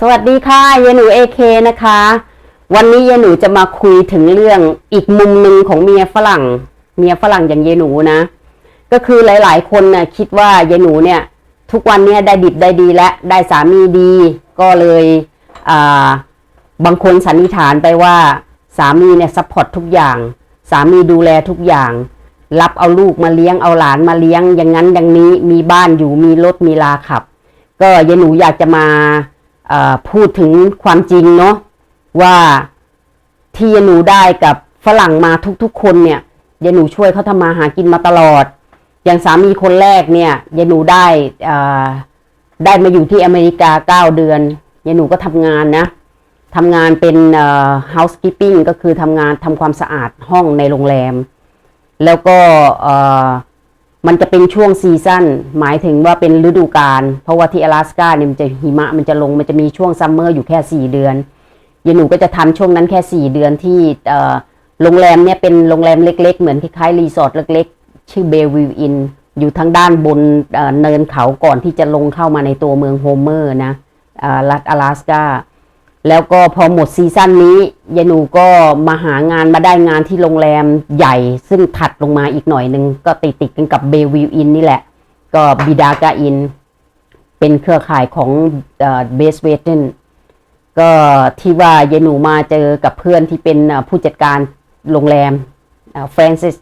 สวัสดีค่ะยายหนูเอเคนะคะ วันนี้ยายหนูจะมาคุยถึงเรื่องอีกมุมหนึ่งของเมียฝรั่ง เมียฝรั่งอย่างยายหนูนะ ก็คือหลาย ๆ คนนะ่ะคิดว่ายายหนูเนี่ย ทุกวันเนี้ได้ดิบได้ดีและได้สามีดี ก็เลยอ่าบางคนสันนิษฐานไปว่า สามีเนี่ยซัพพอร์ตทุกอย่าง สามีดูแลทุกอย่าง รับเอาลูกมาเลี้ยงเอาหลานมาเลี้ยงอย่างนั้นอย่างนี้มีบ้านอยู่มีรถมีลาขับ ก็ยายหนูอยากจะมา พูดถึงความจริงเนาะว่าที่ยายหนูได้กับฝรั่งมาทุกๆ คนเนี่ยยายหนูช่วยเขาทำมาหากินมาตลอด อย่างสามีคนแรกเนี่ยยายหนูได้ได้มาอยู่ที่อเมริกาเก้าเดือนยายหนูก็ทำงานนะทำงานเป็น housekeeping ก็คือทำงานทำความสะอาดห้องในโรงแรม แล้วก็ มันจะเป็นช่วงซีซั่นหมายถึงว่าเป็นฤดูกาลเพราะว่าที่阿拉斯กาเนี่ยมันจะหิมะมันจะลงมันจะมีช่วงซัมเมอร์อยู่แค่สี่เดือนยายหนูก็จะทำช่วงนั้นแค่สี่เดือนที่เอ่อโรงแรมเนี่ยเป็นโรงแรมเล็ก ๆ เหมือนคล้ายๆรีสอร์ทเล็กๆ ชื่อเบลวิวอินอยู่ทางด้านบนเอ่อเนินเขาก่อนที่จะลงเข้ามาในตัวเมืองโฮเมอร์นะอ่ารัฐ阿拉斯กา แล้วก็พอหมดซีซั่นนี้ยายหนูก็มาหางานมาได้งานที่โรงแรมใหญ่ ซึ่งถัดลงมาอีกหน่อยหนึ่งก็ติดติดกันกับเบลวิวอินนี่แหละ ก็บิดากาอิน เป็นเครือข่ายของเบสเวเทนก็ที่ว่ายายหนูมาเจอกับเพื่อนที่เป็นผู้จัดการโรงแรมแฟรนซิส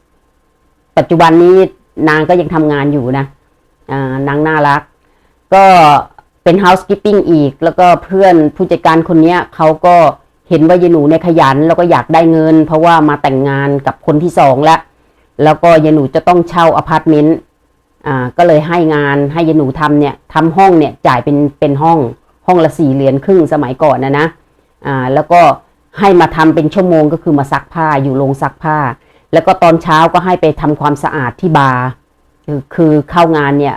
ปัจจุบันนี้นางก็ยังทำงานอยู่นะนางน่ารัก ก็ เป็น housekeeping อีก แล้วก็เพื่อนผู้จัดการคนนี้เขาก็เห็นว่ายายหนูเนี่ยขยัน แล้วก็อยากได้เงิน เพราะว่ามาแต่งงานกับคนที่สองแล้ว แล้วก็ยายหนูจะต้องเช่าอพาร์ตเมนต์อ่าก็เลยให้งานให้ยายหนูทำเนี่ยทำห้องเนี่ยจ่ายเป็นเป็นห้องห้องละสี่เหรียญครึ่งสมัยก่อนนะนะอ่าแล้วก็ให้มาทำเป็นชั่วโมงก็คือมาซักผ้าอยู่โรงซักผ้า แล้วก็ตอนเช้าก็ให้ไปทำความสะอาดที่บาร์คือคือเข้างานเนี่ย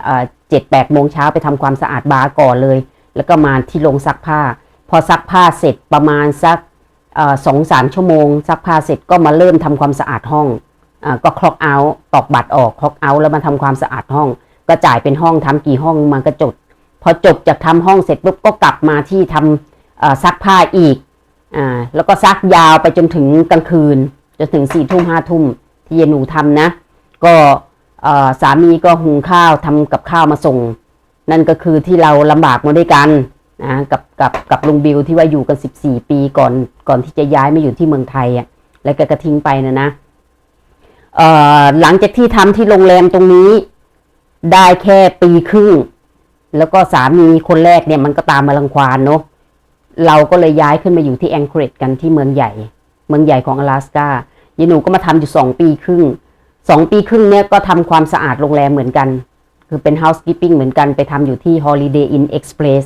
เจ็ดแปดโมงเช้าไปทำความสะอาดบาร์ก่อนเลย แล้วก็มาที่โรงซักผ้า พอซักผ้าเสร็จประมาณสักสองสามชั่วโมง ซักผ้าเสร็จก็มาเริ่มทำความสะอาดห้องอก็คล็อกเอาท์ตอกบัตรออกคล็อกเอาท์แล้วมาทำความสะอาดห้อง ก็จ่ายเป็นห้องทำกี่ห้องมันก็จด พอจบจากทำห้องเสร็จปุ๊บก็กลับมาที่ทำเอ่อซักผ้าอีกอแล้วก็ซักยาวไปจนถึงกลางคืนจนถึงสี่ทุ่มห้าทุ่มที่เยนูทำนะ ก็ สามีก็หุงข้าวทำกับข้าวมาส่ง นั่นก็คือที่เราลำบากมาด้วยกันนะกับกับกับลุงบิวที่ว่าอยู่กัน 14 ปีก่อนก่อนที่จะย้ายมาอยู่ที่เมืองไทยอ่ะแล้วก็กระทิ้งไปนะนะเอ่อหลังจากที่ทำที่โรงแรมตรงนี้ได้แค่ปีครึ่ง แล้วก็สามีคนแรกเนี่ยมันก็ตามมาลังควานเนาะเราก็เลยย้ายขึ้นมาอยู่ที่แองเกรดกันที่เมืองใหญ่ เมืองใหญ่ของ阿拉斯กายายหนูก็มาทำอยู่สองปีครึ่ง สองปีครึ่งเนี่ยก็ทำความสะอาดโรงแรมเหมือนกัน คือเป็น housekeeping เหมือนกันไปทำอยู่ที่ Holiday Inn Express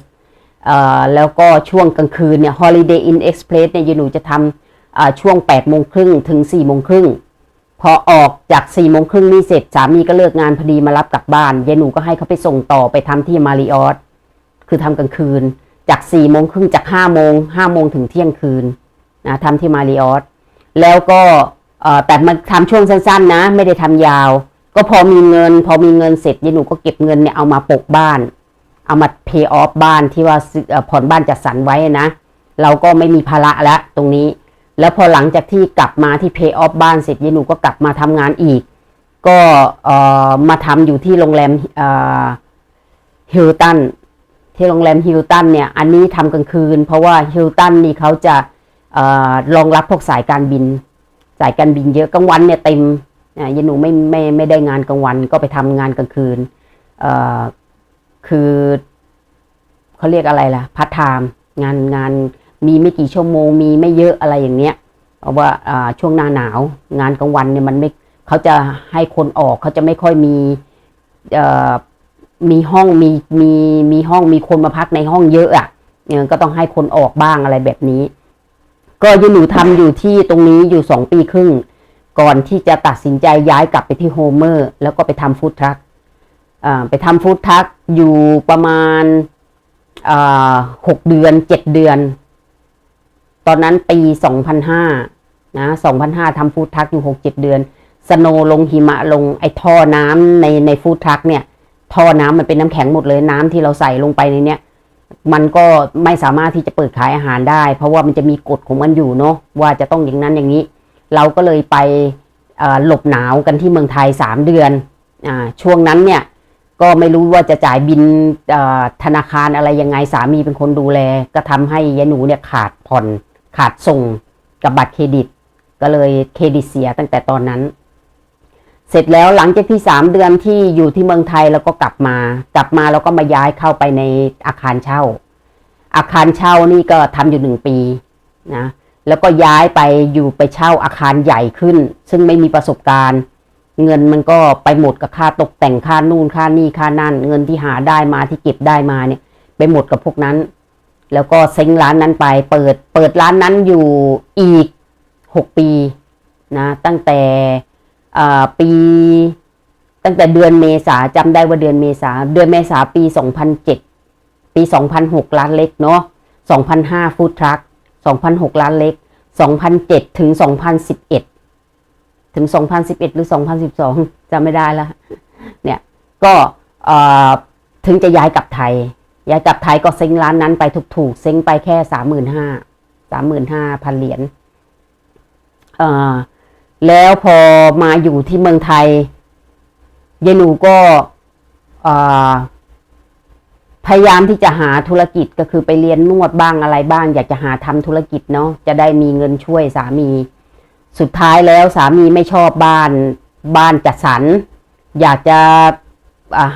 แล้วก็ช่วงกลางคืนเนี่ย Holiday Inn Express เนี่ยยายหนูจะทำอ่าช่วง8โมงครึ่งถึง4โมงครึ่งพอออกจาก4โมงครึ่งนี่เสร็จสามีก็เลิกงานพอดีมารับกลับบ้านยายหนูก็ให้เขาไปส่งต่อไปทำที่มาริออสคือทำกลางคืน จาก4โมงครึ่งจาก5โมง5โมงถึงเที่ยงคืนนะทำที่มาริออสแล้วก็ แต่มันทำช่วงสั้น ๆ นะ ไม่ได้ทำยาว ก็พอมีเงิน พอมีเงินเสร็จยายหนูก็เก็บเงินเนี่ยเอามาปกบ้าน เอามา pay off บ้านที่ว่าผ่อนบ้านจัดสรรไว้นะ เราก็ไม่มีภาระแล้วตรงนี้ แล้วพอหลังจากที่กลับมาที่ pay off บ้านเสร็จยายหนูก็กลับมาทำงานอีก ก็มาทำอยู่ที่โรงแรมฮิลตันที่โรงแรมฮิลตันเนี่ย อันนี้ทำกลางคืน เพราะว่าฮิลตันนี่เขาจะเอ่อรองรับพวกสายการบิน สายการบินเยอะกลางวันเนี่ยเต็มยายหนูไม่ไม่ไม่ได้งานกลางวันก็ไปทำงานกลางคืนเอ่อคือเขาเรียกอะไรล่ะพัฒไทม์งานงานมีไม่กี่ชั่วโมง มีไม่เยอะอะไรอย่างเนี้ยเพราะว่าอ่ช่วงหน้าหนาว งานกลางวันเนี่ยมันไม่เขาจะให้คนออกเขาจะไม่ค่อยมีเอ่อมีห้องมีมีมีห้องมีคนมาพักในห้องเยอะอะเนี่ยก็ต้องให้คนออกบ้างอะไรแบบนี้ ก็ยายหนูทำอยู่ที่ตรงนี้อยู่สองปีครึ่ง ก่อนที่จะตัดสินใจย้ายกลับไปที่โฮเมอร์ แล้วก็ไปทำฟู้ดทรัคไปทำฟู้ดทรัคอยู่ประมาณหกเดือนเจ็ดเดือน ตอนนั้นปีสองพันห้านะสองพันห้าทำฟู้ดทรัคอยู่หกเจ็ดเดือน สโนว์ลงหิมะลงไอ้ท่อน้ำในในฟู้ดทรัคเนี่ย ท่อน้ำมันเป็นน้ำแข็งหมดเลยน้ำที่เราใส่ลงไปในเนี้ย มันก็ไม่สามารถที่จะเปิดขายอาหารได้ เพราะว่ามันจะมีกฎของมันอยู่เนาะว่าจะต้องอย่างนั้นอย่างนี้ เราก็เลยไปหลบหนาวกันที่เมืองไทยสามเดือนอช่วงนั้นเนี่ยก็ไม่รู้ว่าจะจ่ายบินธนาคารอะไรยังไงสามีเป็นคนดูแล ก็ทำให้ยายหนูเนี่ยขาดผ่อนขาดส่งกับบัตรเครดิต ก็เลยเครดิตเสียตั้งแต่ตอนนั้น เสร็จแล้วหลังจากที่สามเดือนที่อยู่ที่เมืองไทยแล้วก็กลับมา กลับมาแล้วก็มาย้ายเข้าไปในอาคารเช่า อาคารเช่านี่ก็ทำอยู่หนึ่งปีนะแล้วก็ย้ายไปอยู่ไปเช่าอาคารใหญ่ขึ้น ซึ่งไม่มีประสบการณ์ เงินมันก็ไปหมดกับค่าตกแต่งค่านู่นค่านี่ค่านั่น เงินที่หาได้มาที่เก็บได้มาเนี่ย ไปหมดกับพวกนั้น แล้วก็เซ้งร้านนั้นไป เปิดเปิดร้านนั้นอยู่อีกหกปีนะตั้งแต่ ปีตั้งแต่เดือนเมษาจำได้ว่าเดือนเมษาเดือนเมษาปีสองพันเจ็ดปีสองพันหกร้านเล็กเนาะสองพันห้าฟู้ดทรัคสองพันหกร้านเล็กสองพันเจ็ดถึงสองพันสิบเอ็ดถึงสองพันสิบเอ็ดหรือสองพันสิบสองจำไม่ได้แล้วเนี่ย ก็เอ่อถึงจะย้ายกลับไทย ย้ายกลับไทยก็เซ็งร้านนั้นไปถูกๆ เซ็งไปแค่สามหมื่นห้าสามหมื่นห้าพันเหรียญเอ่อ แล้วพอมาอยู่ที่เมืองไทยยายหนูก็พยายามที่จะหาธุรกิจก็คือไปเรียนนวดบ้างอะไรบ้าง อยากจะหาทำธุรกิจเนาะจะได้มีเงินช่วยสามี สุดท้ายแล้วสามีไม่ชอบบ้านบ้านจัดสรรอยากจะ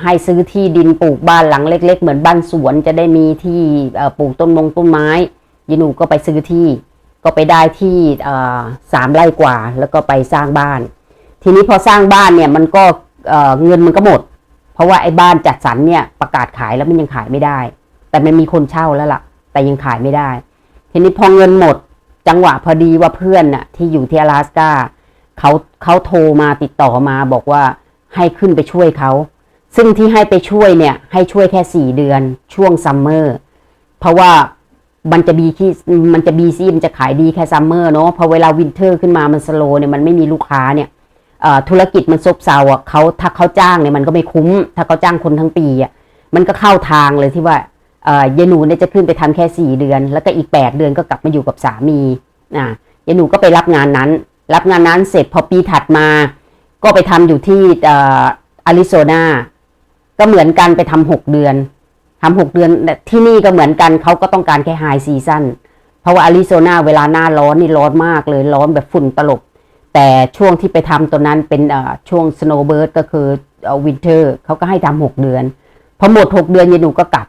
ให้ซื้อที่ดินปลูกบ้านหลังเล็ก ๆ เหมือนบ้านสวนจะได้มีที่ปลูกต้นมงต้นไม้ยานูก็ไปซื้อที่ ก็ไปได้ที่เอ่อสามไร่กว่า แล้วก็ไปสร้างบ้าน ทีนี้พอสร้างบ้านเนี่ยมันก็เอ่อเงินมันก็หมด เพราะว่าไอ้บ้านจัดสรรเนี่ยประกาศขายแล้วมันยังขายไม่ได้ แต่มันมีคนเช่าแล้วล่ะ แต่ยังขายไม่ได้ ทีนี้พอเงินหมด จังหวะพอดีว่าเพื่อนน่ะที่อยู่ที่阿拉斯กาเขาเขาโทรมาติดต่อมาบอกว่าให้ขึ้นไปช่วยเขา ซึ่งที่ให้ไปช่วยเนี่ย ให้ช่วยแค่สี่เดือนช่วงซัมเมอร์ เพราะว่า มันจะบีที่มันจะบีซี่มันจะขายดีแค่ซัมเมอร์เนาะพอเวลาวินเทอร์ขึ้นมามันสโลเนี่ยมันไม่มีลูกค้าเนี่ยธุรกิจมันซบเซาอะเขาถ้าเขาจ้างเนี่ยมันก็ไม่คุ้ม ถ้าเขาจ้างคนทั้งปีอะมันก็เข้าทางเลยที่ว่าเยานูเนี่ยจะขึ้นไปทำแค่สี่เดือน แล้วก็อีกแปดเดือนก็กลับมาอยู่กับสามีอ่ายายนูก็ไปรับงานนั้น รับงานนั้นเสร็จพอปีถัดมา ก็ไปทำอยู่ที่อออาริโซนาก็เหมือนกันไปทำหกเดือน ทำหกเดือนที่นี่ก็เหมือนกันเขาก็ต้องการแค่ไฮซีซันเพราะว่าอาริโซนาเวลาหน้าร้อนนี่ร้อนมากเลยร้อนแบบฝุ่นตลบ แต่ช่วงที่ไปทำตัวนั้นเป็นเอ่อช่วง snowbird ก็คือวินเทอร์เขาก็ให้ทำหกเดือนพอหมดหกเดือนยายหนูก็กลับ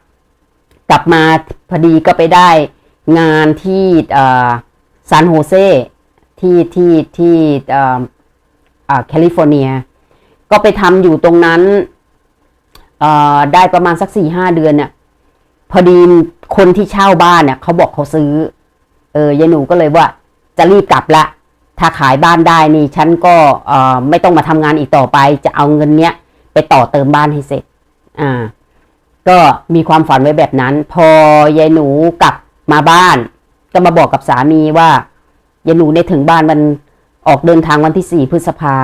กลับมาพอดีก็ไปได้งานที่ซานโฮเซที่ที่ที่แคลิฟอร์เนีย ก็ไปทำอยู่ตรงนั้น ได้ประมาณสักสี่ห้าเดือนเนี่ยพอดีคนที่เช่าบ้านเนี่ยเขาบอกเขาซื้อ เออยายหนูก็เลยว่า จะรีบกลับละ ถ้าขายบ้านได้นี่ ฉันก็เออไม่ต้องมาทำงานอีกต่อไป จะเอาเงินเนี้ยไปต่อเติมบ้านให้เสร็จ อ่า ก็มีความฝันไว้แบบนั้น พอยายหนูกลับมาบ้าน ก็มาบอกกับสามีว่ายายหนูเนี่ยถึงบ้านมันออกเดินทางวันที่สี่พฤษภา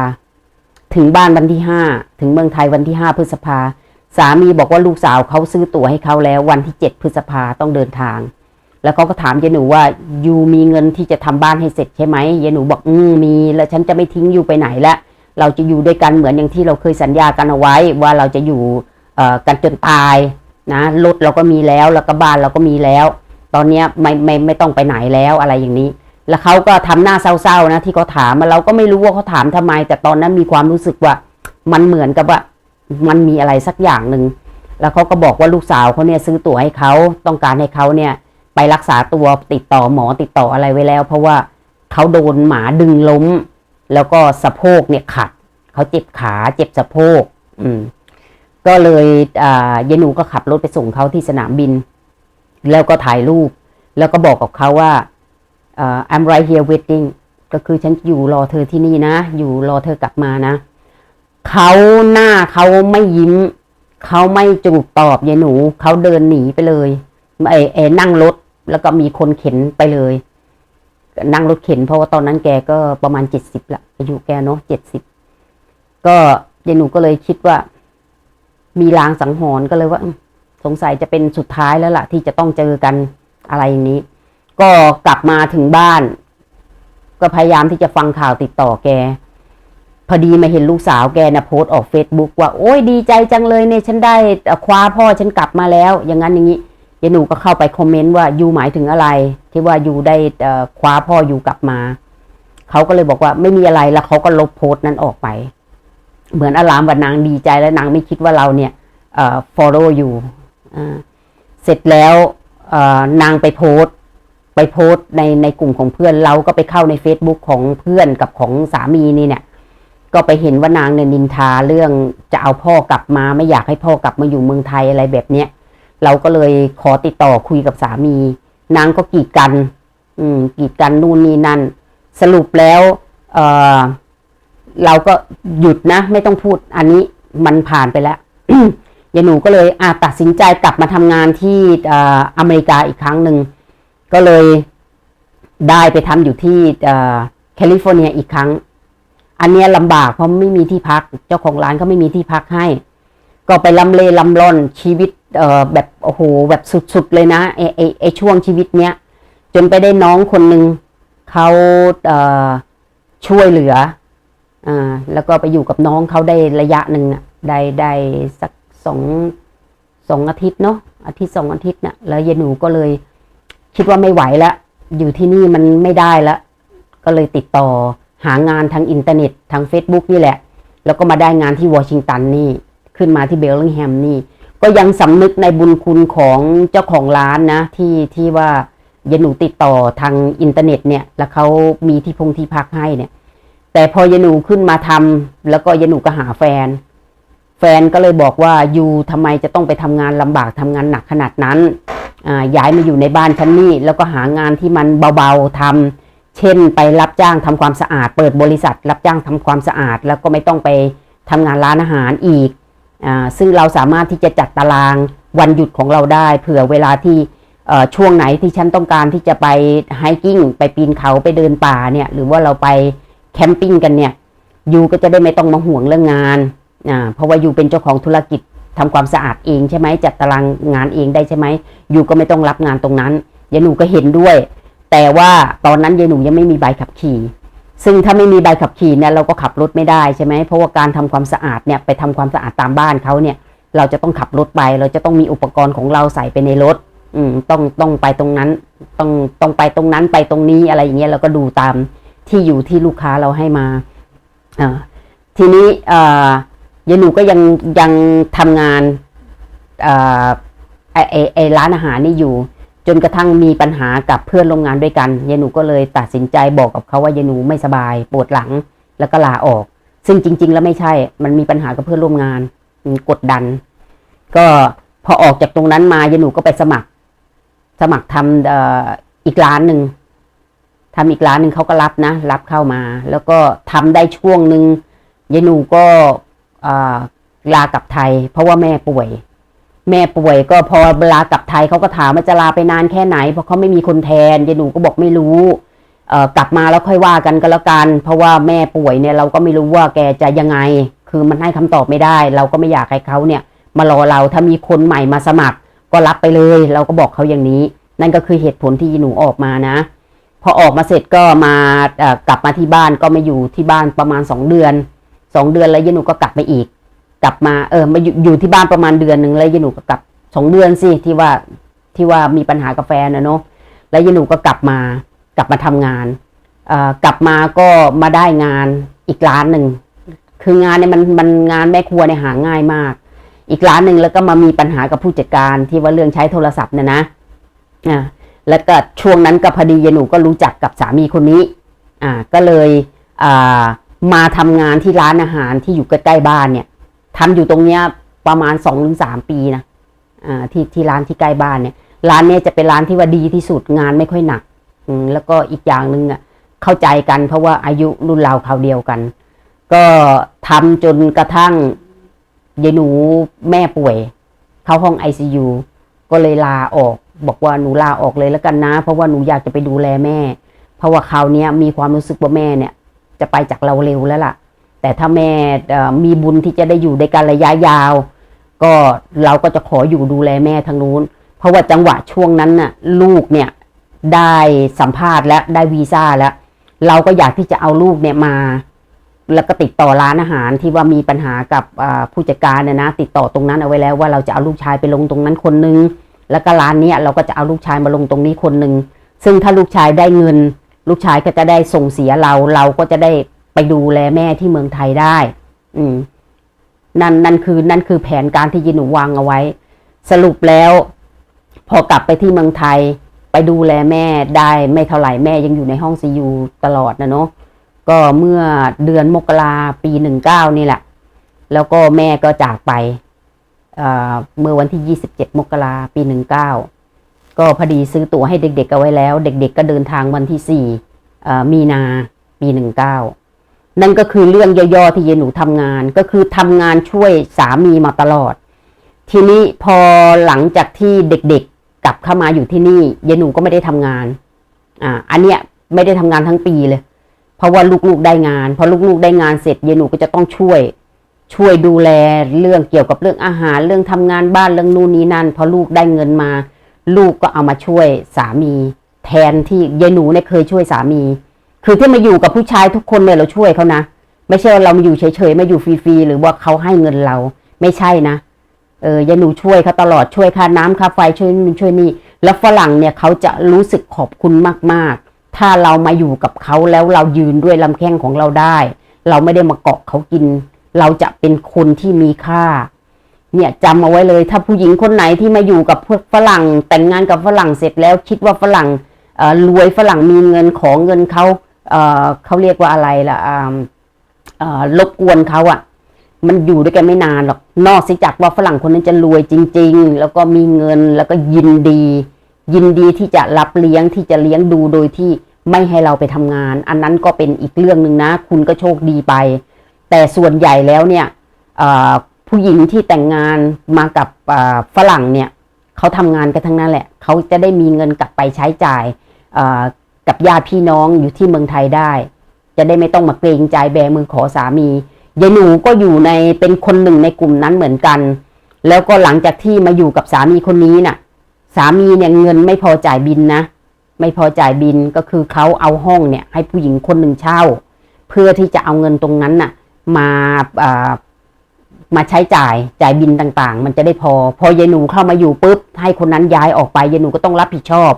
ถึงบ้านวันที่ห้าถึงเมืองไทยวันที่ห้าพฤษภา สามีบอกว่าลูกสาวเขาซื้อตั๋วให้เขาแล้ววันที่เจ็ดพฤษภาต้องเดินทาง แล้วเขาก็ถามยายหนูว่ายูมีเงินที่จะทำบ้านให้เสร็จใช่ไหมยายหนูบอกอืมมีแล้วฉันจะไม่ทิ้งยูไปไหนละเราจะอยู่ด้วยกันเหมือนอย่างที่เราเคยสัญญากันเอาไว้ ว่าเราจะอยู่เอ่อกันจนตายนะรถเราก็มีแล้วแล้วก็บ้านเราก็มีแล้ว ตอนนี้ไม่ไม่ไม่ต้องไปไหนแล้วอะไรอย่างนี้ แล้วเขาก็ทำหน้าเศร้าๆนะที่เขาถามมาเราก็ไม่รู้ว่าเขาถามทำไม แต่ตอนนั้นมีความรู้สึกว่า มันเหมือนกับว่า มันมีอะไรสักอย่างหนึ่งแล้วเขาก็บอกว่าลูกสาวเขาเนี่ยซื้อตั๋วให้เขาต้องการให้เขาเนี่ย ไปรักษาตัวติดต่อหมอติดต่ออะไรไว้แล้ว เพราะว่าเขาโดนหมาดึงล้ม แล้วก็สะโพกเนี่ยขัดเขาเจ็บขาเจ็บสะโพก อืม ก็เลยอ่ายายหนูก็ขับรถไปส่งเขาที่สนามบิน แล้วก็ถ่ายรูป แล้วก็บอกกับเขาว่าอ่อ I'm right here waiting ก็คือฉันอยู่รอเธอที่นี่นะ อยู่รอเธอกลับมานะ เขาหน้าเขาไม่ยิ้ม เขาไม่จูบตอบยายหนู เขาเดินหนีไปเลยไอ้ไอ้นั่งรถแล้วก็มีคนเข็นไปเลย นั่งรถเข็นเพราะว่าตอนนั้นแกก็ประมาณเจ็ดสิบละอายุแกเนาะเจ็ดสิบก็ยายหนูก็เลยคิดว่า มีลางสังหรณ์ก็เลยว่า สงสัยจะเป็นสุดท้ายแล้วล่ะ ที่จะต้องเจอกันอะไรอย่างนี้ ก็กลับมาถึงบ้าน ก็พยายามที่จะฟังข่าวติดต่อแก อดีมาเห็นลูกสาวแกนะโพสต์ออกเฟซบุ๊กว่าโอ้ยดีใจจังเลยเนี่ยฉันได้คว้าพ่อฉันกลับมาแล้ว อย่างนั้นอย่างนี้ยายหนูก็เข้าไปคอมเมนต์ว่ายูหมายถึงอะไร ที่ว่ายูได้คว้าพ่อยูกลับมาเขาก็เลยบอกว่าไม่มีอะไรแล้วเขาก็ลบโพสต์นั้นออกไป เหมือนอารามว่านางดีใจและนางไม่คิดว่าเราเนี่ยเอ่อ follow อยู่อ่าเสร็จแล้วอ่อนางไปโพสต์ไปโพสต์ในในกลุ่มของเพื่อนเราก็ไปเข้าใน Facebook ของเพื่อนกับของสามีนี่เนี่ย ก็ไปเห็นว่านางเนี่ยนินทาเรื่องจะเอาพ่อกลับมาไม่อยากให้พ่อกลับมาอยู่เมืองไทยอะไรแบบเนี้ยเราก็เลยขอติดต่อคุยกับสามี นางก็กีดกัน อืม กีดกันนู่นนี่นั่น สรุปแล้ว เออเราก็หยุดนะ ไม่ต้องพูด อันนี้มันผ่านไปแล้วยายหนูก็เลยอาตัดสินใจกลับมาทำงานที่ออเมริกาอีกครั้งหนึ่ง ก็เลยได้ไปทำอยู่ที่แคลิฟอร์เนียอีกครั้ง อันเนี้ยลำบากเพราะไม่มีที่พัก เจ้าของร้านก็ไม่มีที่พักให้ ก็ไปลำเลลำล่อนชีวิตเอ่อแบบโอ้โหแบบสุดๆเลยนะไอไอไอช่วงชีวิตเนี้ยจนไปได้น้องคนหนึ่งเขาเอ่อช่วยเหลืออ่าแล้วก็ไปอยู่กับน้องเขาได้ระยะหนึ่งน่ะได้ได้สักสองสองอาทิตย์เนาะอาทิตย์สองอาทิตย์น่ะแล้วยายหนูก็เลย คิดว่าไม่ไหวแล้วอยู่ที่นี่มันไม่ได้แล้วก็เลยติดต่อ หางานทางอินเทอร์เน็ตทาง Facebook นี่แหละ แล้วก็มาได้งานที่วอชิงตันนี่ ขึ้นมาที่เบลลิงแฮมนี่ ก็ยังสำนึกในบุญคุณของเจ้าของร้านนะ ที่ที่ว่ายายหนูติดต่อทางอินเทอร์เน็ตเนี่ย แล้วเขามีที่พงที่พักให้เนี่ย แต่พอยายหนูขึ้นมาทำแล้วก็ยายหนูก็หาแฟน แฟนก็เลยบอกว่ายูทำไมจะต้องไปทำงานลำบากทำงานหนักขนาดนั้นอ่าย้ายมาอยู่ในบ้านฉันนี่แล้วก็หางานที่มันเบาๆทำ เช่นไปรับจ้างทำความสะอาด เปิดบริษัท รับจ้างทำความสะอาด แล้วก็ไม่ต้องไปทำงานร้านอาหารอีกอ่าซึ่งเราสามารถที่จะจัดตารางวันหยุดของเราได้ เผื่อเวลาที่เอ่อช่วงไหนที่ฉันต้องการที่จะไปไฮกิ้งไปปีนเขาไปเดินป่าเนี่ยหรือว่าเราไปแคมปิ้งกันเนี่ยยูก็จะได้ไม่ต้องมาห่วงเรื่องงานอ่าเพราะว่ายูเป็นเจ้าของธุรกิจทำความสะอาดเองใช่ไหมจัดตารางงานเองได้ใช่ไหมยูก็ไม่ต้องรับงานตรงนั้นยานูก็เห็นด้วย แต่ว่าตอนนั้นยายหนูยังไม่มีใบขับขี่ ซึ่งถ้าไม่มีใบขับขี่เนี่ยเราก็ขับรถไม่ได้ใช่ไหมเพราะว่าการทำความสะอาดเนี่ยไปทำความสะอาดตามบ้านเขาเนี่ย เราจะต้องขับรถไป เราจะต้องมีอุปกรณ์ของเราใส่ไปในรถ อืมต้องต้องไปตรงนั้น ต้องต้องไปตรงนั้นไปตรงนี้อะไรอย่างเงี้ยเราก็ดูตามที่อยู่ที่ลูกค้าเราให้มาอ่าทีนี้อ่ายายหนูก็ยังยังทำงานอ่าไอไอร้านอาหารนี่อยู่ จนกระทั่งมีปัญหากับเพื่อนร่วมงานด้วยกันยายหนูก็เลยตัดสินใจบอกกับเขาว่ายายหนูไม่สบายปวดหลังแล้วก็ลาออก ซึ่งจริง ๆ แล้วไม่ใช่ มันมีปัญหากับเพื่อนร่วมงานมันกดดัน ก็พอออกจากตรงนั้นมายายหนูก็ไปสมัคร สมัครทำออีกร้านหนึ่งทำอีกร้านหนึ่งเขาก็รับนะ รับเข้ามา แล้วก็ทำได้ช่วงหนึ่งยายหนูก็ลากลับไทย เพราะว่าแม่ป่วย แม่ป่วยก็พอเวลากลับไทยเขาก็ถามว่าจะลาไปนานแค่ไหน เพราะเขาไม่มีคนแทนยายหนูก็บอกไม่รู้เอ่อกลับมาแล้วค่อยว่ากันก็แล้วกัน เพราะว่าแม่ป่วยเนี่ยเราก็ไม่รู้ว่าแกจะยังไง คือมันให้คำตอบไม่ได้ เราก็ไม่อยากให้เขาเนี่ย มารอเราถ้ามีคนใหม่มาสมัคร ก็รับไปเลย เราก็บอกเขาอย่างนี้ นั่นก็คือเหตุผลที่หนูออกมานะ พอออกมาเสร็จก็มาเอ่อกลับมาที่บ้านก็มาอยู่ที่บ้านประมาณสองเดือนสองเดือนแล้วยายหนูก็กลับมาอีก กลับมาเออมาอยู่อยู่ที่บ้านประมาณเดือนหนึ่งแล้วยายหนูก็กลับสองเดือนสิที่ว่าที่ว่ามีปัญหากับแฟนนะเนาะแล้วยายหนูก็กลับมากลับมาทำงานเอ่อกลับมาก็มาได้งานอีกร้านหนึ่งคืองานเนี่ยมันมันงานแม่ครัวเนี่ยหาง่ายมาก อีกร้านหนึ่งแล้วก็มามีปัญหากับผู้จัดการที่ว่าเรื่องใช้โทรศัพท์เนี่ยนะอ่าแล้วก็ช่วงนั้นก็พอดียายหนูก็รู้จักกับสามีคนนี้อ่าก็เลยอ่ามาทำงานที่ร้านอาหารที่อยู่ใกล้ๆบ้านเนี่ย ทำอยู่ตรงเนี้ยประมาณสองถึงสามปีนะอ่าที่ที่ร้านที่ใกล้บ้านเนี่ย ร้านเนี้ยจะเป็นร้านที่ว่าดีที่สุดงานไม่ค่อยหนักอืมแล้วก็อีกอย่างหนึ่งอะเข้าใจกันเพราะว่าอายุรุ่นราวคราเดียวกัน ก็ทำจนกระทั่งยายหนูแม่ป่วย เข้าห้องไอซียูก็เลยลาออก บอกว่าหนูลาออกเลยแล้วกันนะ เพราะว่าหนูอยากจะไปดูแลแม่ เพราะว่าคราวเนี้ยมีความรู้สึกว่าแม่เนี่ย จะไปจากเราเร็วแล้วล่ะ แต่ถ้าแม่มีบุญที่จะได้อยู่ในการระยะยาว ก็เราก็จะขออยู่ดูแลแม่ทางนู้น เพราะว่าจังหวะช่วงนั้นน่ะลูกเนี่ยได้สัมภาษณ์และได้วีซ่าแล้ว เราก็อยากที่จะเอาลูกเนี่ยมา แล้วก็ติดต่อร้านอาหารที่ว่ามีปัญหากับผู้จัดการเนี่ยนะติดต่อตรงนั้นเอาไว้แล้วว่าเราจะเอาลูกชายไปลงตรงนั้นคนนึงแล้วก็ร้านเนี้ยเราก็จะเอาลูกชายมาลงตรงนี้คนหนึ่งซึ่งถ้าลูกชายได้เงิน ลูกชายก็จะได้ส่งเสียเราเราก็จะได้ ไปดูแลแม่ที่เมืองไทยได้ อืม นั่นนั่นคือ นั่นคือแผนการที่ยินหนูวางเอาไว้ สรุปแล้ว พอกลับไปที่เมืองไทย ไปดูแลแม่ได้ไม่เท่าไหร่แม่ยังอยู่ในห้องซียูตลอดนะเนาะก็เมื่อเดือนมกราปีหนึ่งเก้านี่แหละ แล้วก็แม่ก็จากไปเมื่อวันที่ยี่สิบเจ็ดมกราปีหนึ่งเก้าก็พอดีซื้อตั๋วให้เด็กๆเอาไว้แล้ว เด็กๆก็เดินทางวันที่สี่มีนาปีห นั่นก็คือเรื่องย่อๆที่เยหนูทำงาน ก็คือทำงานช่วยสามีมาตลอด ทีนี้พอหลังจากที่เด็กๆกลับเข้ามาอยู่ที่นี่เยหนูก็ไม่ได้ทำงานอ่าอันเนี้ยไม่ได้ทำงานทั้งปีเลย เพราะว่าลูกๆได้งาน พอลูกๆได้งานเสร็จเยหนูก็จะต้องช่วย ช่วยดูแลเรื่องเกี่ยวกับเรื่องอาหารเรื่องทำงานบ้านเรื่องนู่นนี่นั่น พอลูกได้เงินมา ลูกก็เอามาช่วยสามี แทนที่ยายหนูเนี่ยเคยช่วยสามี คือที่มาอยู่กับผู้ชายทุกคนเนี่ยเราช่วยเขานะไม่ใช่ว่าเรามาอยู่เฉยๆมาอยู่ฟรีๆหรือว่าเขาให้เงินเรา ไม่ใช่นะเออยายหนูช่วยเขาตลอดช่วยค่าน้ำค่าไฟช่วยนู่นช่วยนี่แล้วฝรั่งเนี่ยเขาจะรู้สึกขอบคุณมากๆ ถ้าเรามาอยู่กับเขาแล้วเรายืนด้วยลำแข้งของเราได้ เราไม่ได้มาเกาะเขากิน เราจะเป็นคนที่มีค่า เนี่ยจำเอาไว้เลย ถ้าผู้หญิงคนไหนที่มาอยู่กับพวกฝรั่งแต่งงานกับฝรั่งเสร็จแล้วคิดว่าฝรั่งรวยฝรั่งมีเงินของเงินเขา เอ่อเขาเรียกว่าอะไรล่ะอ่าเอ่อรบกวนเขาอะมันอยู่ด้วยกันไม่นานหรอก นอกจากว่าฝรั่งคนนั้นจะรวยจริง ๆ แล้วก็มีเงินแล้วก็ยินดี ยินดีที่จะรับเลี้ยงที่จะเลี้ยงดูโดยที่ไม่ให้เราไปทำงาน อันนั้นก็เป็นอีกเรื่องหนึ่งนะ คุณก็โชคดีไป แต่ส่วนใหญ่แล้วเนี่ยผู้หญิงที่แต่งงานมากับฝรั่งเนี่ยเขาทำงานกันทั้งนั้นแหละ เขาจะได้มีเงินกลับไปใช้จ่าย กับญาติพี่น้องอยู่ที่เมืองไทยได้ จะได้ไม่ต้องมาเกรงใจแบมือขอสามียายหนูก็อยู่ในเป็นคนหนึ่งในกลุ่มนั้นเหมือนกัน แล้วก็หลังจากที่มาอยู่กับสามีคนนี้น่ะ สามีเนี่ยเงินไม่พอจ่ายบินนะ ไม่พอจ่ายบินก็คือเขาเอาห้องเนี่ย ให้ผู้หญิงคนหนึ่งเช่า เพื่อที่จะเอาเงินตรงนั้นน่ะ มาอ่ามาใช้จ่ายจ่ายบินต่างๆ มันจะได้พอ พอยายหนูเข้ามาอยู่ปุ๊บให้คนนั้นย้ายออกไปยายหนูก็ต้องรับผิดชอบ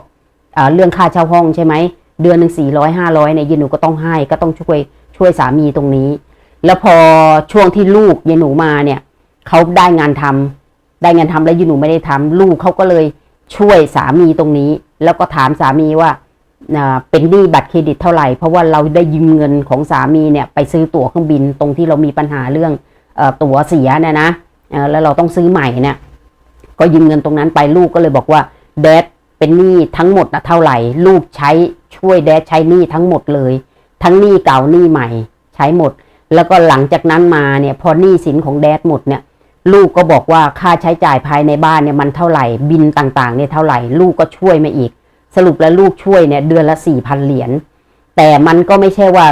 เรื่องค่าเช่าห้องใช่ไหมเดือนหนึ่งสี่ร้อยห้าร้อยเนี่ยยายหนูก็ต้องให้ก็ต้องช่วยช่วยสามีตรงนี้ แล้วพอช่วงที่ลูกยายหนูมาเนี่ยเขาได้งานทำได้งานทำแล้วยายหนูไม่ได้ทำลูกเขาก็เลยช่วยสามีตรงนี้ แล้วก็ถามสามีว่าเป็นหนี้บัตรเครดิตเท่าไหร่ เพราะว่าเราได้ยืมเงินของสามีเนี่ยไปซื้อตั๋วเครื่องบินตรงที่เรามีปัญหาเรื่องอตั๋วเสียเนี่ยนะแล้วเราต้องซื้อใหม่เนี่ยก็ยืมเงินตรงนั้นไปลูกก็เลยบอกว่าแดด เป็นหนี้ทั้งหมดนะเท่าไหร่ ลูกใช้ช่วยแดดใช้หนี้ทั้งหมดเลย ทั้งหนี้เก่าหนี้ใหม่ ใช้หมด แล้วก็หลังจากนั้นมาเนี่ยพอหนี้สินของแดดหมดเนี่ยลูกก็บอกว่าค่าใช้จ่ายภายในบ้านเนี่ยมันเท่าไหร่บินต่างๆเนี่ยเท่าไหร่ ลูกก็ช่วยมาอีก สรุปแล้วลูกช่วยเนี่ยเดือนละสี่พันเหรียญแต่มันก็ไม่ใช่ว่า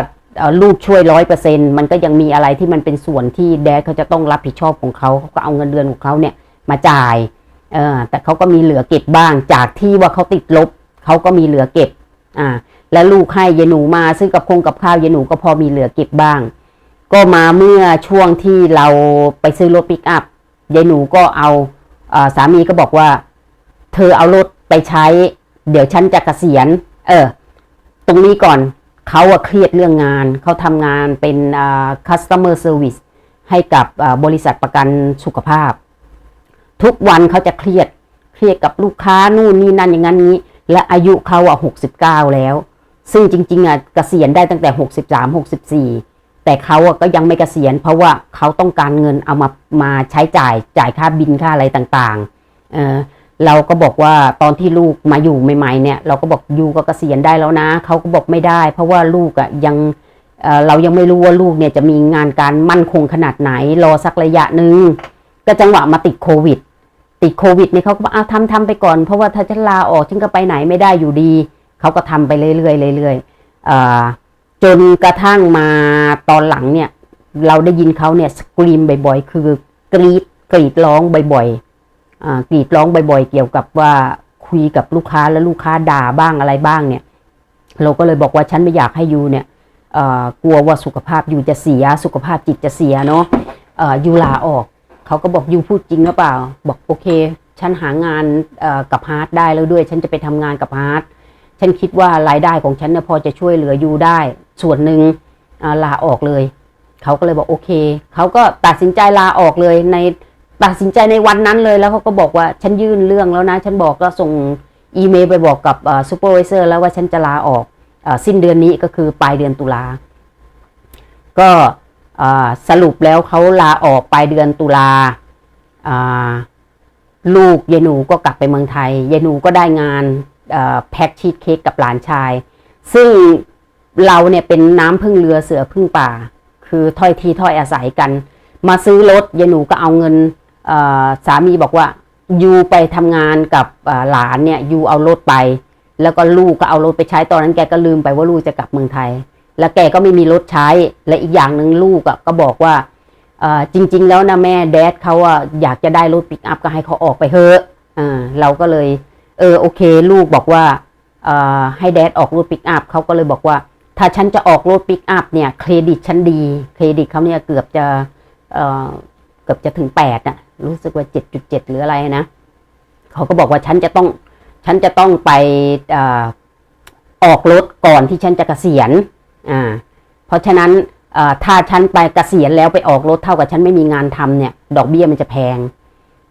ลูกช่วยร้อยเปอร์เซ็นมันก็ยังมีอะไรที่มันเป็นส่วนที่แดดเขาจะต้องรับผิดชอบของเขาเขาก็เอาเงินเดือนของเขาเนี่ยมาจ่าย เออแต่เขาก็มีเหลือเก็บบ้าง จากที่ว่าเขาติดลบเขาก็มีเหลือเก็บ อ่า และลูกให้ยายหนูมาซื้อกับคงกับข้าวยายหนูก็พอมีเหลือเก็บบ้าง ก็มาเมื่อช่วงที่เราไปซื้อรถปิกอัพยายหนูก็เอาอาสามีก็บอกว่า เธอเอารถไปใช้ เดี๋ยวฉันจะเกษียณ เออ ตรงนี้ก่อนเขาเครียดเรื่องงาน เขาทำงานเป็น customer service ให้กับบริษัทประกันสุขภาพ ทุกวันเขาจะเครียด เครียดกับลูกค้านู่นนี่นั่นอย่างนั้นนี้ และอายุเขาอะหกสิบเก้าแล้ว ซึ่งจริง ๆอะเกษียณได้ตั้งแต่หกสิบสามหกสิบสี่แต่เขาอะก็ยังไม่เกษียณ เพราะว่าเขาต้องการเงินเอามามาใช้จ่ายจ่ายค่าบินค่าอะไรต่างๆเออเราก็บอกว่าตอนที่ลูกมาอยู่ใหม่ๆเนี่ย เราก็บอกยูก็เกษียณได้แล้วนะเขาก็บอกไม่ได้ เพราะว่าลูกอะยังเออเรายังไม่รู้ว่าลูกเนี่ยจะมีงานการมั่นคงขนาดไหนรอสักระยะหนึ่งก็จังหวะมาติดโควิด ติดโควิดเนี่ยเขาก็เอาทำทำไปก่อน เพราะว่าถ้าฉันลาออกฉันก็ไปไหนไม่ได้อยู่ดี เขาก็ทำไปเรื่อยๆเรื่อยๆจนกระทั่งมาตอนหลังเนี่ย เราได้ยินเขาเนี่ยสกรีมบ่อยๆ คือกรีดกรีดร้องบ่อยๆกรีดร้องบ่อยๆ เกี่ยวกับว่าคุยกับลูกค้าแล้วลูกค้าด่าบ้างอะไรบ้างเนี่ย เราก็เลยบอกว่าฉันไม่อยากให้ยูเนี่ยกลัวว่าสุขภาพยูจะเสียสุขภาพจิตจะเสียเนาะอยูลาออก เขาก็บอกยูพูดจริงหรือเปล่า บอกโอเค ฉันหางานกับฮาร์ดได้แล้วด้วย ฉันจะไปทำงานกับฮาร์ดฉันคิดว่ารายได้ของฉันเนี่ยพอจะช่วยเหลือยูได้ ส่วนหนึ่งลาออกเลย เขาก็เลยบอกโอเค เขาก็ตัดสินใจลาออกเลยในตัดสินใจในวันนั้นเลยแล้วเขาก็บอกว่าฉันยื่นเรื่องแล้วนะ ฉันบอกก็ส่งอีเมลไปบอกกับซูเปอร์วิเซอร์แล้วว่าฉันจะลาออกอสิ้นเดือนนี้ก็คือปลายเดือนตุลา ก็ สรุปแล้วเขาลาออกปลายเดือนตุลาลูกยายนูก็กลับไปเมืองไทยยายนูก็ได้งานแพ็กชีสเค้กกับหลานชาย ซึ่งเราเนี่ยเป็นน้ำพึ่งเรือเสือพึ่งป่า คือถ้อยทีถ้อยอาศัยกัน มาซื้อรถยายนูก็เอาเงินสามีบอกว่ายูไปทำงานกับหลานเนี่ยยูเอารถไป แล้วก็ลูกก็เอารถไปใช้ตอนนั้นแกก็ลืมไปว่าลูกจะกลับเมืองไทย แล้วแกก็ไม่มีรถใช้ และอีกอย่างหนึ่งลูกอะก็บอกว่าจริง ๆ แล้วนะแม่แดดเขาอะอยากจะได้รถปิกอัพก็ให้เขาออกไปเถอะเราก็เลย เออโอเค ลูกบอกว่าให้แดดออกรถปิกอัพเขาก็เลยบอกว่า ถ้าฉันจะออกรถปิกอัพเนี่ยเครดิตฉันดี เครดิตเขาเนี่ยเกือบจะเเกือบจะถึงแปดนะรู้สึกว่าเจ็ดจุดเจ็ดหรืออะไรนะเขาก็บอกว่าฉันจะต้องฉันจะต้องไปออออกรถก่อนที่ฉันจะเกษียณ อ่าเพราะฉะนั้นถ้าฉันไปเกษียณแล้วไปออกรถเท่ากับฉันไม่มีงานทำเนี่ย ดอกเบี้ยมันจะแพง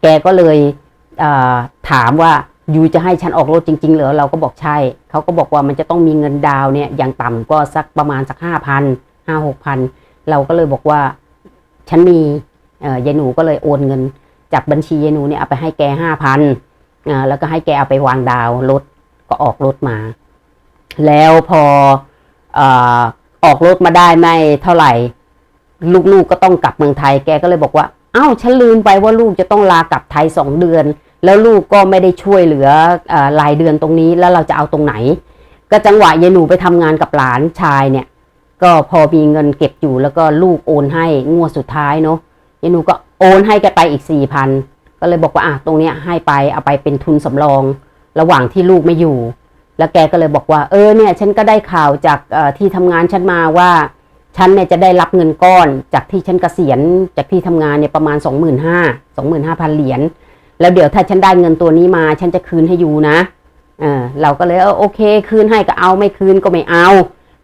แกก็เลยเถามว่ายูจะให้ฉันออกรถจริง ๆ เหรอเราก็บอกใช่ เขาก็บอกว่ามันจะต้องมีเงินดาวเนี่ยอย่างต่ำก็สักประมาณสักห้าพันห้าหกพันเราก็เลยบอกว่าฉันมีเยายหนูก็เลยโอนเงิน จากบัญชียายหนูเนี่ยเอาไปให้แกห้าพันแล้วก็ให้แกเอาไปวางดาวรถก็ออกรถมา แล้วพอ ออกรถมาได้ไม่เท่าไหร่ ลูกๆก็ต้องกลับเมืองไทย แกก็เลยบอกว่าเอ้าฉันลืมไปว่าลูกจะต้องลากลับไทยสองเดือน แล้วลูกก็ไม่ได้ช่วยเหลืออรายเดือนตรงนี้แล้วเราจะเอาตรงไหน ก็จังหวะยายหนูไปทำงานกับหลานชายเนี่ย ก็พอมีเงินเก็บอยู่แล้วก็ลูกโอนให้งวดสุดท้ายเนาะยายหนูก็โอนให้แกไปอีกสี่พันก็เลยบอกว่าอะตรงเนี้ยให้ไปเอาไปเป็นทุนสำรอง ระหว่างที่ลูกไม่อยู่ แล้วแกก็เลยบอกว่า เออเนี่ยฉันก็ได้ข่าวจากที่ทำงานฉันมาว่า ฉันเนี่ยจะได้รับเงินก้อนจากที่ฉันเกษียณจากที่ทำงานเนี่ยประมาณ 2 5 0 0 0 2 5 0 0 0 เหรียญแล้วเดี๋ยวถ้าฉันได้เงินตัวนี้มา ฉันจะคืนให้ยูนะเออเราก็เลยเออโอเค คืนให้ก็เอาไม่คืนก็ไม่เอา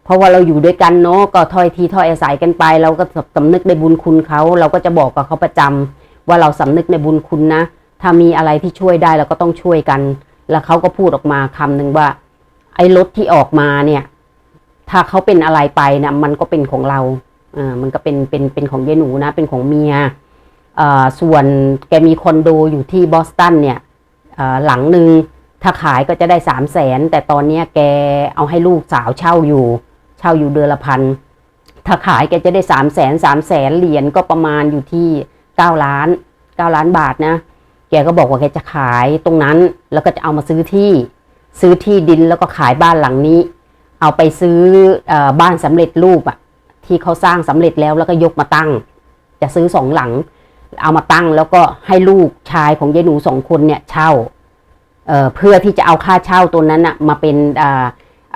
เพราะว่าเราอยู่ด้วยกันเนาะก็ถอยทีถอยอาศัยกันไป เราก็สำนึกในบุญคุณเขาเราก็จะบอกกับเขาประจำว่าเราสำนึกในบุญคุณนะ ถ้ามีอะไรที่ช่วยได้เราก็ต้องช่วยกัน แล้วเขาก็พูดออกมาคำหนึ่งว่า ไอ้รถที่ออกมาเนี่ย ถ้าเขาเป็นอะไรไปนะมันก็เป็นของเราอ่ามันก็เป็นเป็นเป็นของยายหนูนะ เป็นของเมียอ่าส่วนแกมีคอนโดอยู่ที่บอสตันเนี่ยอ่าหลังหนึ่งถ้าขายก็จะได้สามแสนแต่ตอนเนี้ยแกเอาให้ลูกสาวเช่าอยู่ เช่าอยู่เดือนละพันถ้าขายแกจะได้สามแสนสามแสนเหรียญก็ประมาณอยู่ที่เก้าล้านเก้าล้านบาทนะ แกก็บอกว่าแกจะขายตรงนั้น แล้วก็จะเอามาซื้อที่ ซื้อที่ดินแล้วก็ขายบ้านหลังนี้ เอาไปซื้ออบ้านสำเร็จรูปอะที่เขาสร้างสำเร็จแล้วแล้วก็ยกมาตั้ง จะซื้อสองหลัง เอามาตั้งแล้วก็ให้ลูกชายของยายหนูสองคนเนี่ยเช่าเอ่อเพื่อที่จะเอาค่าเช่าตัวนั้นอะมาเป็นอ่า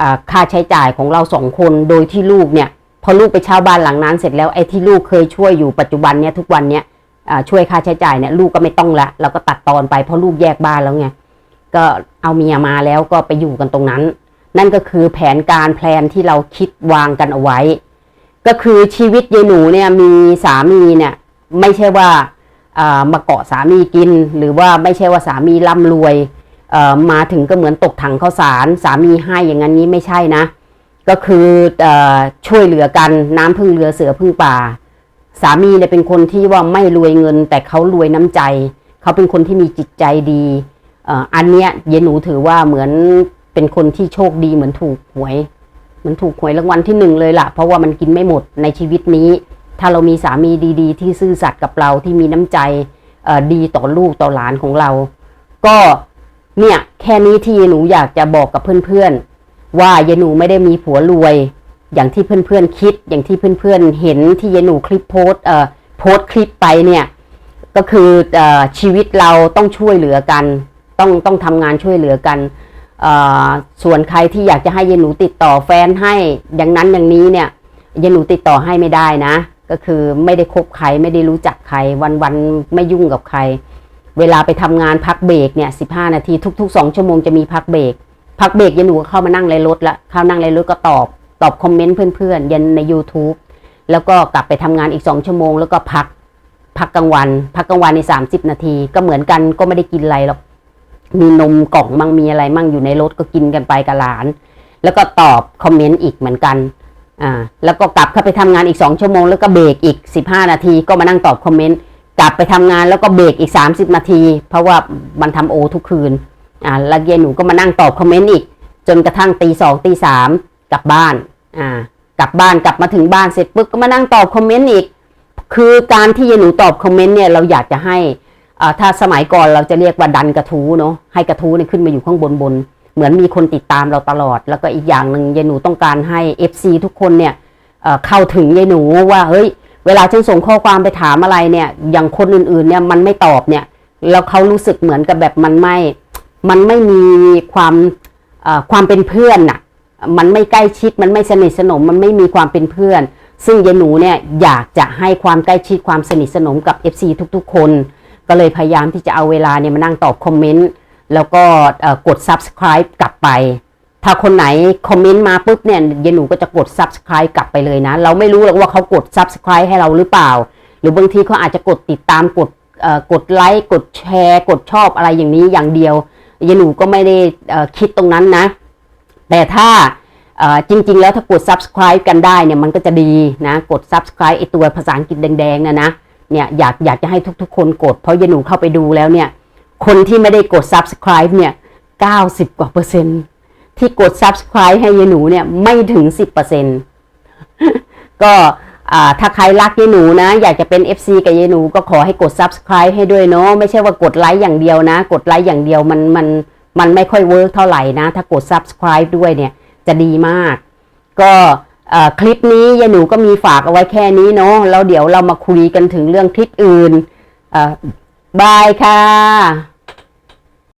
อ่าค่าใช้จ่ายของเราสองคนโดยที่ลูกเนี่ย พอลูกไปเช่าบ้านหลังนั้นเสร็จแล้วไอ้ที่ลูกเคยช่วยอยู่ปัจจุบันเนี่ยทุกวันเนี่ยอ่าช่วยค่าใช้จ่ายเนี่ยลูกก็ไม่ต้องละเราก็ตัดตอนไปเพราะลูกแยกบ้านแล้วไงก็ เอาเมียมาแล้วก็ไปอยู่กันตรงนั้น นั่นก็คือแผนการแพลนที่เราคิดวางกันเอาไว้ ก็คือชีวิตยายหนูเนี่ยมีสามีเนี่ยไม่ใช่ว่าอ่ามาเกาะสามีกิน หรือว่าไม่ใช่ว่าสามีร่ำรวยเอ่อมาถึงก็เหมือนตกถังข้าวสาร สามีให้อย่างนั้นนี้ไม่ใช่นะ ก็คือเออช่วยเหลือกันน้ำพึ่งเรือเสือพึ่งป่า สามีเนี่ยเป็นคนที่ว่าไม่รวยเงิน แต่เขารวยน้ำใจ เขาเป็นคนที่มีจิตใจดี อันเนี้ยเยหนูถือว่าเหมือนเป็นคนที่โชคดีเหมือนถูกหวยเหมันถูกหวยรางวัลที่หนึ่งเลยล่ะ เพราะว่ามันกินไม่หมดในชีวิตนี้ ถ้าเรามีสามีดี ๆ ที่ซื่อสัตย์กับเราที่มีน้ำใจดีต่อลูกต่อหลานของเรา ก็เนี่ยแค่นี้ที่หนูอยากจะบอกกับเพื่อนๆ ว่ายายหนูไม่ได้มีผัวรวย อย่างที่เพื่อนๆคิด อย่างที่เพื่อนๆเห็นที่ยายหนูคลิปโพสเอ่อโพสคลิปไปเนี่ย ก็คืออชีวิตเราต้องช่วยเหลือกัน ต้องต้องทำงานช่วยเหลือกัน ส่วนใครที่อยากจะให้ยายหนูติดต่อแฟนให้อย่างนั้นอย่างนี้เนี่ยยายหนูติดต่อให้ไม่ได้นะ ก็คือไม่ได้คบใครไม่ได้รู้จักใคร วันวันไม่ยุ่งกับใคร เวลาไปทำงานพักเบรกเนี่ยสิบห้านาทีทุกๆสองชั่วโมงจะมีพักเบรกพักเบรกยายหนูก็เข้ามานั่งในรถละเข้านั่งในรถก็ตอบ ตอบคอมเมนต์เพื่อนๆยันใน YouTube แล้วก็กลับไปทำงานอีกสองชั่วโมง แล้วก็พักพักกลางวัน พักกลางวันในสามสิบนาที ก็เหมือนกันก็ไม่ได้กินอะไรหรอก มีนมกล่องมั่งมีอะไรมั่งอยู่ในรถก็กินกันไปกับหลาน แล้วก็ตอบคอมเมนต์อีกเหมือนกันอ่าแล้วก็กลับเข้าไปทำงานอีกสองชั่วโมงแล้วก็เบรกอีกสิบห้านาทีก็มานั่งตอบคอมเมนต์กลับไปทำงานแล้วก็เบรกอีกสามสิบนาที เพราะว่ามันทำโอทุกคืนอ่าแล้วเย็นหนูก็มานั่งตอบคอมเมนต์อีก จนกระทั่งตีสองตีสามกลับบ้านอ่ากลับบ้านกลับมาถึงบ้านเสร็จปุ๊บก็มานั่งตอบคอมเมนต์อีก คือการที่ยายหนูตอบคอมเมนต์เนี่ยเราอยากจะให้ ถ้าสมัยก่อนเราจะเรียกว่าดันกระทู้เนาะให้กระทู้เนี่ยขึ้นมาอยู่ข้างบนบน เหมือนมีคนติดตามเราตลอด แล้วก็อีกอย่างหนึ่งยายหนูต้องการให้ FC ทุกคนเนี่ยเข้าถึงยายหนูว่าเฮ้ยเวลาฉันส่งข้อความไปถามอะไรเนี่ย อย่างคนอื่นๆเนี่ยมันไม่ตอบเนี่ยแล้วเขารู้สึกเหมือนกับแบบมันไม่มันไม่มีความความเป็นเพื่อนน่ะมันไม่ใกล้ชิดมันไม่สนิทสนมมันไม่มีความเป็นเพื่อน ซึ่งยายหนูเนี่ยอยากจะให้ความใกล้ชิดความสนิทสนมกับ FC ทุกๆ คน ก็เลยพยายามที่จะเอาเวลาเนี่ยมานั่งตอบคอมเมนต์แล้วก็กด subscribe กลับไป ถ้าคนไหนคอมเมนต์มาปุ๊บเนี่ยยายหนูก็จะกด subscribe กลับไปเลยนะ เราไม่รู้หรอกว่าเขากด subscribe ให้เราหรือเปล่า หรือบางทีเขาอาจจะกดติดตามกดกดไลค์กดแชร์ กดชอบอะไรอย่างนี้อย่างเดียวยายหนูก็ไม่ได้คิดตรงนั้นนะ แต่ถ้าจริง ๆ แล้วถ้ากด subscribe กันได้เนี่ยมันก็จะดีนะ กด subscribe ไอตัวภาษาอังกฤษแดงๆนะนะ เนี่ยอยากอยากจะให้ทุกๆ คนกด เพราะยายหนูเข้าไปดูแล้วเนี่ย คนที่ไม่ได้กด subscribe เนี่ย90กว่าเปอร์เซ็นต์ที่กด subscribe ให้ยายหนูเนี่ยไม่ถึง10เปอร์เซ็นต์ก็ถ้าใครรักยายหนูนะ อยากจะเป็น FC กับยายหนูก็ขอให้กด subscribe ให้ด้วยเนาะไม่ใช่ว่ากดไลค์อย่างเดียวนะ กดไลค์อย่างเดียวมันมันมันไม่ค่อยเวิร์กเท่าไหร่นะ ถ้ากด subscribe ด้วยเนี่ยจะดีมาก ก็ คลิปนี้ยายหนูก็มีฝากเอาไว้แค่นี้เนาะแล้วเดี๋ยวเรามาคุยกันถึงเรื่องคลิปอื่นบายค่ะ